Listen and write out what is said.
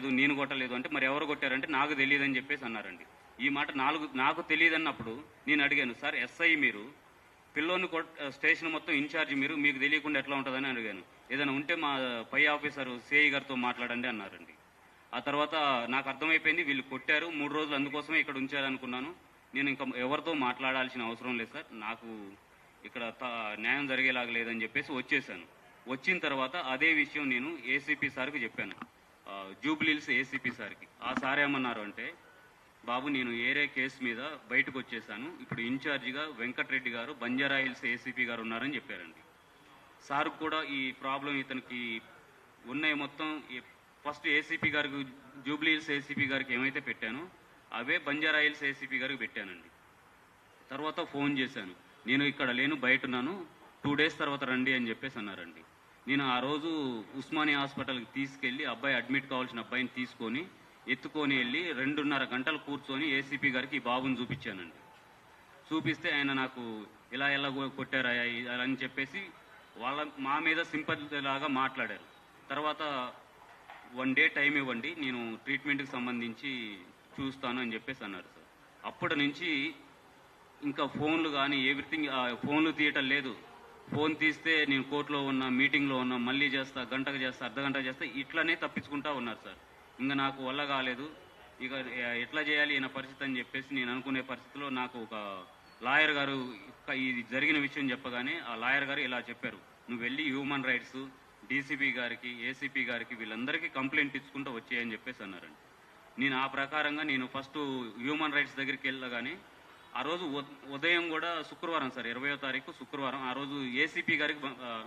కొట్టలేదు నేను కొట్టలేదు అంటే మరి ఎవరు కొట్టారంటే నాకు తెలియదు అని చెప్పేసి అన్నారండి. ఈ మాట నాలుగు నాకు తెలియదు అన్నప్పుడు నేను అడిగాను సార్ ఎస్ఐ మీరు పిల్లోని స్టేషన్ మొత్తం ఇన్ఛార్జ్ మీరు మీకు తెలియకుండా ఎట్లా ఉంటుందని అడిగాను. ఏదైనా ఉంటే మా పై ఆఫీసర్ సిఐ గారితో మాట్లాడండి అన్నారండి. ఆ తర్వాత నాకు అర్థమైపోయింది వీళ్ళు కొట్టారు మూడు రోజులు అందుకోసమే ఇక్కడ ఉంచారనుకున్నాను. నేను ఇంకా ఎవరితో మాట్లాడాల్సిన అవసరం లేదు సార్ నాకు ఇక్కడ న్యాయం జరిగేలాగా లేదని చెప్పేసి వచ్చేసాను. వచ్చిన తర్వాత అదే విషయం నేను ఏసీపీ సార్కి చెప్పాను. జూబ్లీల్స్ ఏసీపీ సార్కి. ఆ సార్ ఏమన్నారు అంటే బాబు నేను ఏరే కేసు మీద బయటకు వచ్చేసాను. ఇప్పుడు ఇన్ఛార్జిగా వెంకటరెడ్డి గారు బంజారాయిల్స్ ఏసీపీ గారు ఉన్నారని చెప్పారండి. సార్ కూడా ఈ ప్రాబ్లం ఇతనికి ఉన్నాయి మొత్తం. ఫస్ట్ ఏసీపీ గారికి జూబ్లీహిల్స్ ఏసీపీ గారికి ఏమైతే పెట్టానో అవే బంజారాయిల్స్ ఏసీపీ గారికి పెట్టానండి. తర్వాత ఫోన్ చేశాను. నేను ఇక్కడ లేను బయట ఉన్నాను. టూ డేస్ తర్వాత రండి అని చెప్పేసి అన్నారండి. నేను ఆ రోజు ఉస్మానియా హాస్పిటల్కి తీసుకెళ్ళి అబ్బాయి అడ్మిట్ కావాల్సిన అబ్బాయిని తీసుకొని ఎత్తుకొని వెళ్ళి రెండున్నర గంటలు కూర్చొని ఏసీపీ గారికి ఈ బాబుని చూపించానండి. చూపిస్తే ఆయన నాకు ఇలా ఎలా కొట్టారా అలా అని చెప్పేసి వాళ్ళ మా మీద సింపతి లాగా మాట్లాడారు. తర్వాత వన్ డే టైం ఇవ్వండి నేను ట్రీట్మెంట్కి సంబంధించి చూస్తాను అని చెప్పేసి అన్నారు సార్. అప్పటి నుంచి ఇంకా ఫోన్లు కానీ ఎవ్రీథింగ్ ఫోన్లు తీయటం లేదు. ఫోన్ తీస్తే నేను కోర్టులో ఉన్నా మీటింగ్లో ఉన్నా మళ్ళీ చేస్తా గంటకు చేస్తా అర్ధ గంట చేస్తా ఇట్లనే తప్పించుకుంటా ఉన్నారు సార్. ఇంకా నాకు వల్ల కాలేదు. ఇక ఎట్లా చేయాలి ఈయన పరిస్థితి అని చెప్పేసి నేను అనుకునే పరిస్థితిలో నాకు ఒక లాయర్ గారు ఇది జరిగిన విషయం చెప్పగానే ఆ లాయర్ గారు ఇలా చెప్పారు. నువ్వు వెళ్ళి హ్యూమన్ రైట్స్ డీసీపీ గారికి ఏసీపీ గారికి వీళ్ళందరికీ కంప్లైంట్ ఇచ్చుకుంటూ వచ్చేయని చెప్పేసి అన్నారండి. నేను ఆ ప్రకారంగా నేను ఫస్ట్ హ్యూమన్ రైట్స్ దగ్గరికి వెళ్ళగానే ఆ రోజు ఉదయం కూడా శుక్రవారం సార్ ఇరవయో తారీఖు శుక్రవారం. ఆ రోజు ఏసీపీ గారికి